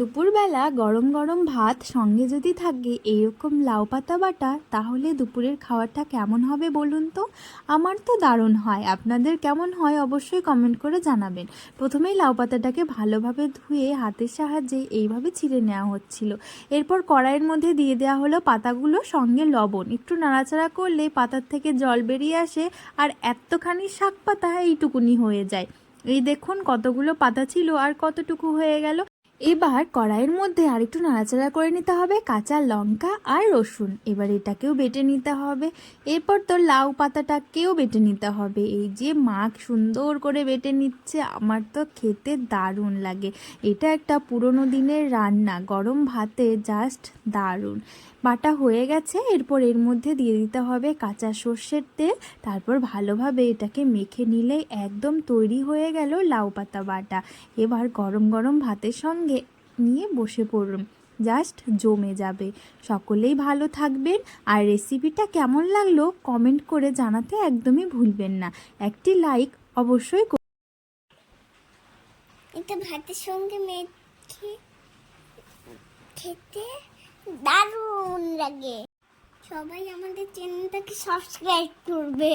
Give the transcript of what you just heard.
দুপুরবেলা গরম গরম ভাত সঙ্গে যদি থাকে এইরকম লাউ পাতা বাটা, তাহলে দুপুরের খাবারটা কেমন হবে বলুন তো? আমার তো দারুণ হয়। আপনাদের কেমন হয় অবশ্যই কমেন্ট করে জানাবেন। প্রথমেই লাউ পাতাটাকে ভালোভাবে ধুয়ে হাতের সাহায্যে এইভাবে ছিঁড়ে নেওয়া হচ্ছিল। এরপর কড়াইয়ের মধ্যে দিয়ে দেওয়া হলো পাতাগুলো, সঙ্গে লবণ। একটু নাড়াচাড়া করলে পাতার থেকে জল বেরিয়ে আসে আর এতখানি শাক পাতা এইটুকুনি হয়ে যায়। এই দেখুন কতগুলো পাতা ছিল আর কতটুকু হয়ে গেল। এবার কড়াইয়ের মধ্যে আরেকটু নাড়াচাড়া করে নিতে হবে, কাঁচা লঙ্কা আর রসুন। এবার এটাকেও বেটে নিতে হবে। এরপর তো লাউ পাতাটাকেও বেটে নিতে হবে। এই যে মাখ সুন্দর করে বেটে নিচ্ছে, আমার তো খেতে দারুণ লাগে। এটা একটা পুরনো দিনের রান্না, গরম ভাতে জাস্ট দারুণ। বাটা হয়ে গেছে, এরপর এর মধ্যে দিয়ে দিতে হবে কাঁচা সর্ষের তেল। তারপর ভালোভাবে এটাকে মেখে নিলে একদম তৈরি হয়ে গেল লাউ পাতা বাটা। এবার গরম গরম ভাতের সঙ্গে নিয়ে বসে পড়ুন। জাস্ট জমে যাবে। সকলেই ভালো থাকবেন। আর রেসিপিটা কেমন লাগল কমেন্ট করে জানাতে একদমই ভুলবেন না। একটি লাইক অবশ্যই। এটা ভাতের সঙ্গে মেখে খেতে দারুণ লাগে। সবাই আমাদের চ্যানেলটাকে সাবস্ক্রাইব করবে।